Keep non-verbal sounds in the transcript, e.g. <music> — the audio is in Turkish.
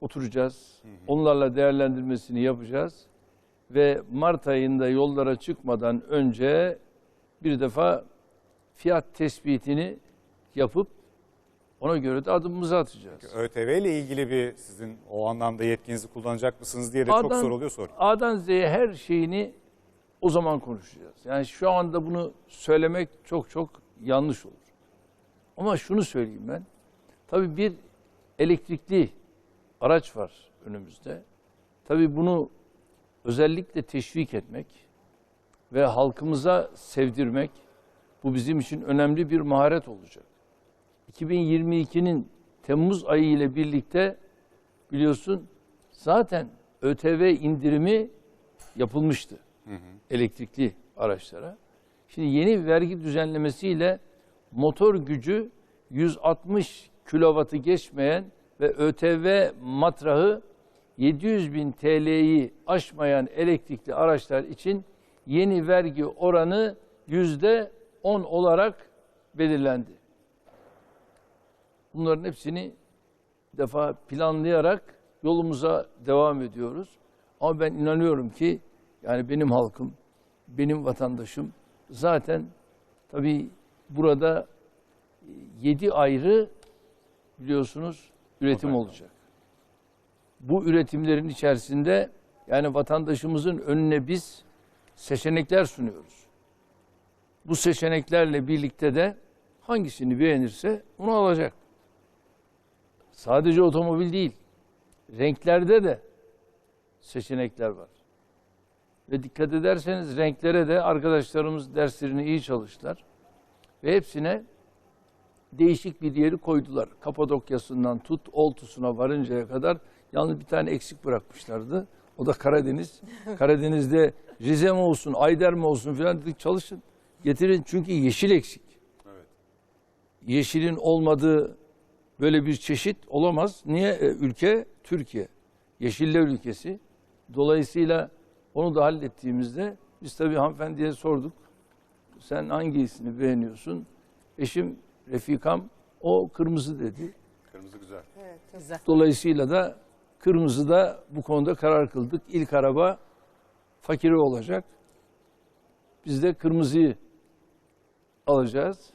oturacağız. Onlarla değerlendirmesini yapacağız. Ve Mart ayında yollara çıkmadan önce bir defa fiyat tespitini yapıp ona göre de adımımızı atacağız. ÖTV ile ilgili bir sizin o anlamda yetkinizi kullanacak mısınız diye de çok A'dan- soruluyor soru. A'dan Z'ye her şeyini o zaman konuşacağız. Yani şu anda bunu söylemek çok çok yanlış olur. Ama şunu söyleyeyim ben. Tabii bir elektrikli araç var önümüzde. Tabii bunu özellikle teşvik etmek ve halkımıza sevdirmek bu bizim için önemli bir maharet olacak. 2022'nin Temmuz ayı ile birlikte biliyorsun zaten ÖTV indirimi yapılmıştı elektrikli araçlara. Şimdi yeni vergi düzenlemesiyle motor gücü 160 kilovatı geçmeyen ve ÖTV matrahı 700 bin TL'yi aşmayan elektrikli araçlar için yeni vergi oranı yüzde 10 olarak belirlendi. Bunların hepsini defa planlayarak yolumuza devam ediyoruz. Ama ben inanıyorum ki yani benim halkım, benim vatandaşım zaten tabii burada yedi ayrı biliyorsunuz üretim olacak. Bu üretimlerin içerisinde yani vatandaşımızın önüne biz seçenekler sunuyoruz. Bu seçeneklerle birlikte de hangisini beğenirse onu alacak. Sadece otomobil değil, renklerde de seçenekler var. Ve dikkat ederseniz renklere de arkadaşlarımız derslerini iyi çalıştılar. Ve hepsine değişik bir yeri koydular. Kapadokya'sından tut Oltu'suna varıncaya kadar yalnız bir tane eksik bırakmışlardı. O da Karadeniz. <laughs> Karadeniz'de Rize mi olsun, Ayder mi olsun filan dedik çalışın. Getirin çünkü yeşil eksik. Yeşilin olmadığı böyle bir çeşit olamaz. Niye? E, ülke Türkiye. Yeşiller ülkesi. Dolayısıyla onu da hallettiğimizde biz tabii hanımefendiye sorduk. Sen hangisini beğeniyorsun? Eşim, Refikam o kırmızı dedi. Kırmızı güzel. Güzel. Dolayısıyla da kırmızı da bu konuda karar kıldık. İlk araba fakiri olacak. Biz de kırmızıyı alacağız.